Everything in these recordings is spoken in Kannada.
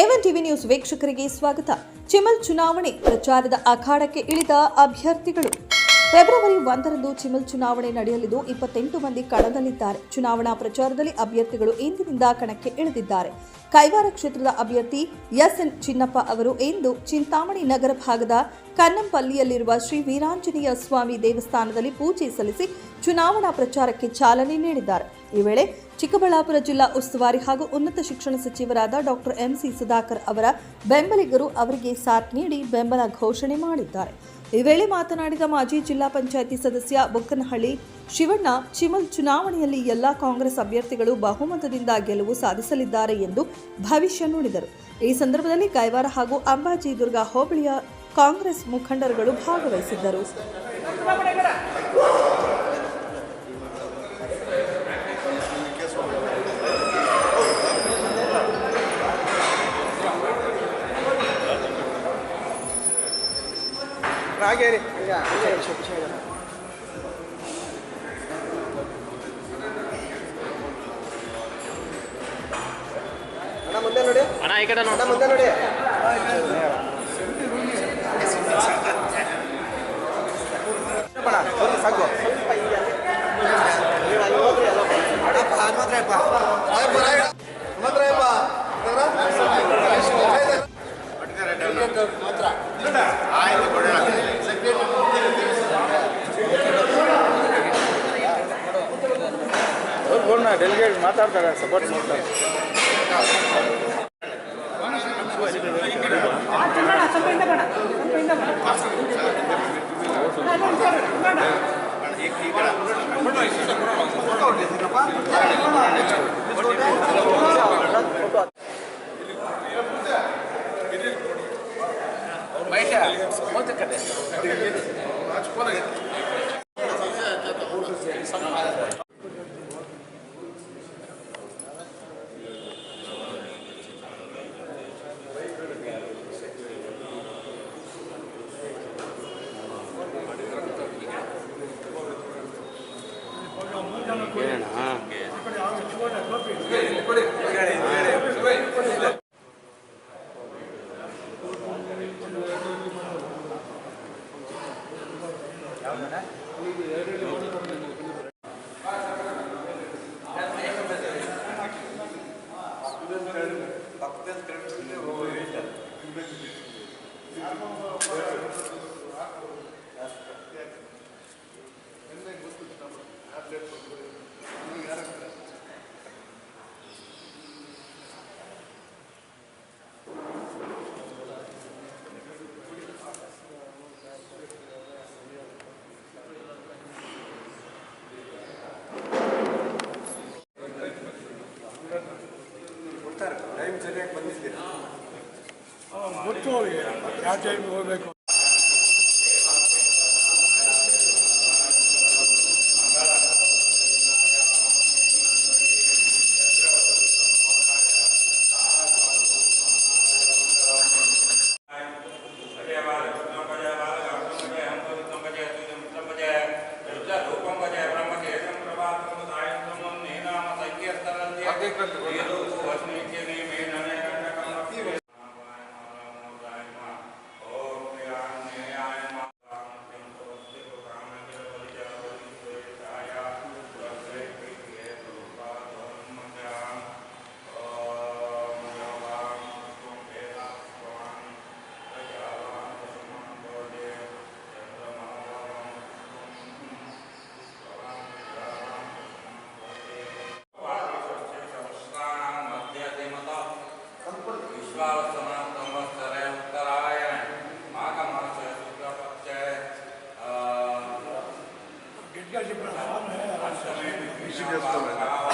ಎವನ್ ಟಿವಿ ನ್ಯೂಸ್ ವೀಕ್ಷಕರಿಗೆ ಸ್ವಾಗತ. ಚಿಮಲ್ ಚುನಾವಣೆ ಪ್ರಚಾರದ ಅಖಾಡಕ್ಕೆ ಇಳಿದ ಅಭ್ಯರ್ಥಿಗಳು. ಫೆಬ್ರವರಿ ಒಂದರಂದು ಚಿಮಲ್ ಚುನಾವಣೆ ನಡೆಯಲಿದ್ದು ಇಪ್ಪತ್ತೆಂಟು ಮಂದಿ ಕಣದಲ್ಲಿದ್ದಾರೆ. ಚುನಾವಣಾ ಪ್ರಚಾರದಲ್ಲಿ ಅಭ್ಯರ್ಥಿಗಳು ಇಂದಿನಿಂದ ಕಣಕ್ಕೆ ಇಳಿದಿದ್ದಾರೆ. ಕೈವಾರ ಕ್ಷೇತ್ರದ ಅಭ್ಯರ್ಥಿ ಎಸ್ ಎನ್ ಚಿನ್ನಪ್ಪ ಅವರು ಇಂದು ಚಿಂತಾಮಣಿ ನಗರ ಭಾಗದ ಕನ್ನಂಪಲ್ಲಿಯಲ್ಲಿರುವ ಶ್ರೀ ವೀರಾಂಜನೇಯ ಸ್ವಾಮಿ ದೇವಸ್ಥಾನದಲ್ಲಿ ಪೂಜೆ ಸಲ್ಲಿಸಿ ಚುನಾವಣಾ ಪ್ರಚಾರಕ್ಕೆ ಚಾಲನೆ ನೀಡಿದ್ದಾರೆ. ಈ ವೇಳೆ ಚಿಕ್ಕಬಳ್ಳಾಪುರ ಜಿಲ್ಲಾ ಉಸ್ತುವಾರಿ ಹಾಗೂ ಉನ್ನತ ಶಿಕ್ಷಣ ಸಚಿವರಾದ ಡಾಕ್ಟರ್ ಎಂಸಿ ಸುಧಾಕರ್ ಅವರ ಬೆಂಬಲಿಗರು ಅವರಿಗೆ ಸಾಥ್ ನೀಡಿ ಬೆಂಬಲ ಘೋಷಣೆ ಮಾಡಿದ್ದಾರೆ. ಈ ವೇಳೆ ಮಾತನಾಡಿದ ಮಾಜಿ ಜಿಲ್ಲಾ ಪಂಚಾಯಿತಿ ಸದಸ್ಯ ಬೊಕ್ಕನಹಳ್ಳಿ, ಶಿವಣ್ಣ, ಚಿಮಲ್ ಚುನಾವಣೆಯಲ್ಲಿ ಎಲ್ಲಾ ಕಾಂಗ್ರೆಸ್ ಅಭ್ಯರ್ಥಿಗಳು ಬಹುಮತದಿಂದ ಗೆಲುವು ಸಾಧಿಸಲಿದ್ದಾರೆ ಎಂದು ಭವಿಷ್ಯ ನುಡಿದರು. ಈ ಸಂದರ್ಭದಲ್ಲಿ ಕೈವಾರ ಹಾಗೂ ಅಂಬಾಜಿ ದುರ್ಗ ಹೋಬಳಿಯ ಕಾಂಗ್ರೆಸ್ ಮುಖಂಡರುಗಳು ಭಾಗವಹಿಸಿದ್ದರು. ಹಾಗೆ ರೀ ಅಣ್ಣ ಮುಂದೆ ನೋಡಿ. ಅಣ್ಣ ಈ ಕಡೆ ಅಣ್ಣ ಮುಂದೆ ನೋಡಿ. ಬಣ, ಮಾತ್ರ ಸಾಕು. ಡೆಲಿಗೇಟ್ ಮಾತಾಡ್ತಾರೆ ಸಪೋರ್ಟ್ ಮಾಡ್ತಾರೆ. ಗೊತ್ತು ಅವ್ರಿಗೆ ಯಾವ ಟೈಮಿಗೆ ಹೋಗ್ಬೇಕು Fica de braçada. Isso mesmo também.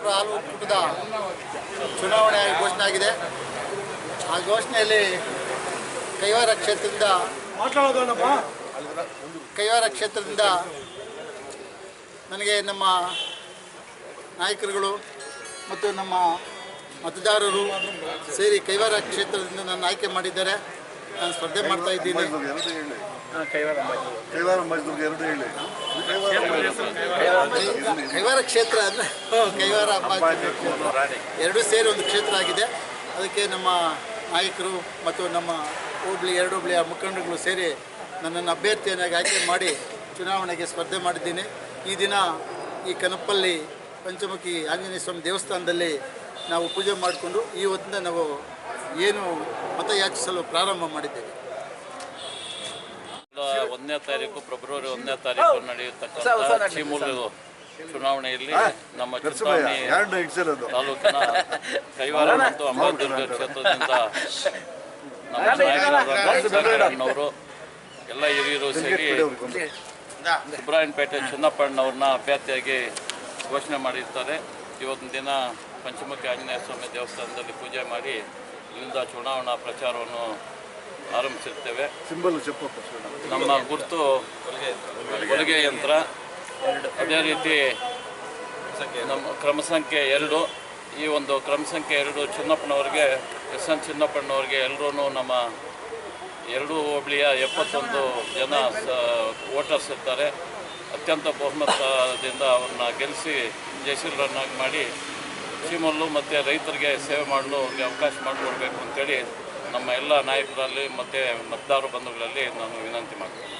Kundapura ಹಾಲು ಒಕ್ಕೂಟದ ಚುನಾವಣೆ ಘೋಷಣೆ ಆಗಿದೆ. ಆ ಘೋಷಣೆಯಲ್ಲಿ ಕೈವಾರ ಕ್ಷೇತ್ರದಿಂದ ಕೈವಾರ ಕ್ಷೇತ್ರದಿಂದ ನನಗೆ ನಮ್ಮ ನಾಯಕರುಗಳು ಮತ್ತು ನಮ್ಮ ಮತದಾರರು ಸೇರಿ ಕೈವಾರ ಕ್ಷೇತ್ರದಿಂದ ನನ್ನ ಆಯ್ಕೆ ಮಾಡಿದ್ದಾರೆ. ನಾನು ಸ್ಪರ್ಧೆ ಮಾಡ್ತಾ ಇದ್ದೀನಿ. ಕೈವಾರ ಮೈಸೂರಿಗೆ ಎರಡು ಹೇಳಿ. ಕೈವಾರ ಕ್ಷೇತ್ರ ಅಂದರೆ ಕೈವಾರ ಅಂಬಾಜಿ ಎರಡೂ ಸೇರಿ ಒಂದು ಕ್ಷೇತ್ರ ಆಗಿದೆ. ಅದಕ್ಕೆ ನಮ್ಮ ನಾಯಕರು ಮತ್ತು ನಮ್ಮ ಹೋಬಳಿ ಎರಡು ಹೋಬಳಿಯ ಮುಖಂಡರುಗಳು ಸೇರಿ ನನ್ನನ್ನು ಅಭ್ಯರ್ಥಿಯನ್ನಾಗಿ ಆಯ್ಕೆ ಮಾಡಿ ಚುನಾವಣೆಗೆ ಸ್ಪರ್ಧೆ ಮಾಡಿದ್ದೀನಿ. ಈ ದಿನ ಈ ಕನಪಲ್ಲಿ ಪಂಚಮುಖಿ ಆಂಜನೇಯ ಸ್ವಾಮಿ ದೇವಸ್ಥಾನದಲ್ಲಿ ನಾವು ಪೂಜೆ ಮಾಡಿಕೊಂಡು ಈ ಹೊತ್ತಿಂದ ನಾವು ಏನು ಮತಯಾಚಿಸಲು ಪ್ರಾರಂಭ ಮಾಡಿದ್ದೇವೆ. ಒಂದನೇ ತಾರೀಕು ಫೆಬ್ರವರಿ ಒಂದನೇ ತಾರೀಕು ನಡೆಯತಕ್ಕಂಥ ಚುನಾವಣೆಯಲ್ಲಿ ನಮ್ಮ ಚಿಂತಾಮಣಿ ತಾಲೂಕಿನ ಕೈವಾರ ಮತ್ತು ಅಂಬಾದುರ್ಗ ಕ್ಷೇತ್ರದಿಂದ ನಮ್ಮ ಎಲ್ಲ ಹಿರಿಯರು ಸೇರಿ ಸುಬ್ರಾಯಣಪೇಟೆ ಚಿನ್ನಪ್ಪಣ್ಣವ್ರನ್ನ ಅಭ್ಯರ್ಥಿಯಾಗಿ ಘೋಷಣೆ ಮಾಡಿರ್ತಾರೆ. ಇವತ್ತಿನ ದಿನ ಪಂಚಮುಖಿ ಆಂಜನೇಯ ಸ್ವಾಮಿ ದೇವಸ್ಥಾನದಲ್ಲಿ ಪೂಜೆ ಮಾಡಿ ಇಲ್ಲಿಂದ ಚುನಾವಣಾ ಪ್ರಚಾರವನ್ನು ಆರಂಭಿಸಿರ್ತೇವೆ. ನಮ್ಮ ಗುರುತು ಹೊಲಿಗೆ ಯಂತ್ರ. ಅದೇ ರೀತಿ ನಮ್ಮ ಕ್ರಮ ಸಂಖ್ಯೆ ಎರಡು. ಈ ಒಂದು ಕ್ರಮ ಸಂಖ್ಯೆ ಎರಡು ಚಿನ್ನಪ್ಪನವ್ರಿಗೆ ಎಸ್ ಎನ್ ಚಿನ್ನಪ್ಪನವ್ರಿಗೆ ಎಲ್ಲರೂ ನಮ್ಮ ಎರಡು ಹೋಬಳಿಯ ಎಪ್ಪತ್ತೊಂದು ಜನ ಸ ವೋಟರ್ಸ್ ಇರ್ತಾರೆ. ಅತ್ಯಂತ ಬಹುಮತದಿಂದ ಅವ್ರನ್ನ ಗೆಲ್ಲಿಸಿ ಜಯಶೀಲರನ್ನಾಗಿ ಮಾಡಿ ಚೀಮಲ್ಲು ಮತ್ತು ರೈತರಿಗೆ ಸೇವೆ ಮಾಡಲು ಅವ್ರಿಗೆ ಅವಕಾಶ ಮಾಡಿಕೊಡ್ಬೇಕು ಅಂತೇಳಿ ನಮ್ಮ ಎಲ್ಲ ನಾಯಕರಲ್ಲಿ ಮತ್ತು ಮತದಾರ ಬಂಧುಗಳಲ್ಲಿ ನಾನು ವಿನಂತಿ ಮಾಡ್ತೀನಿ.